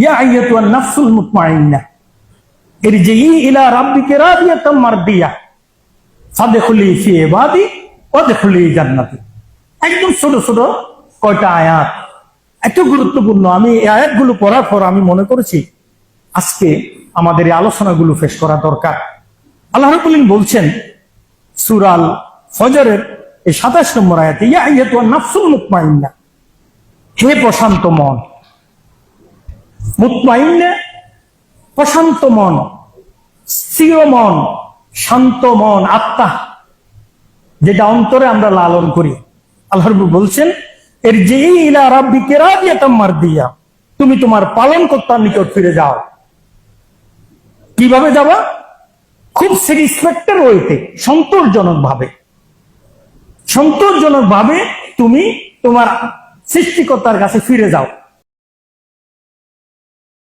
ইয়া নাফসুল ইলা ছোট ছোট আমি মনে করেছি আজকে আমাদের এই আলোচনাগুলো ফেস করা দরকার আল্লাহ রাব্বুল বলছেন সুরাল ফজরের এই সাতাশ নম্বর আয়াতে ইয়া আইয়াতুন নাফসুল মুতমাইন্না হে প্রশান্ত মন মুতমাইন্না প্রশান্ত মন স্থির মন, শান্ত মন, আত্মা, যেটা অন্তরে আমরা লালন করি। আল্লাহ বলছেন এর যে ইলা রাব্বি কেরাদিয়াতাম মারদিয়া। তুমি তোমার পালন কর্তার নিকট ফিরে যাও। কীভাবে যাবা? খুব স্যাটিসফ্যাক্টর ওয়েতে সন্তোষজনক ভাবে সন্তোষজনক ভাবে তুমি তোমার সৃষ্টিকর্তার কাছে ফিরে যাও।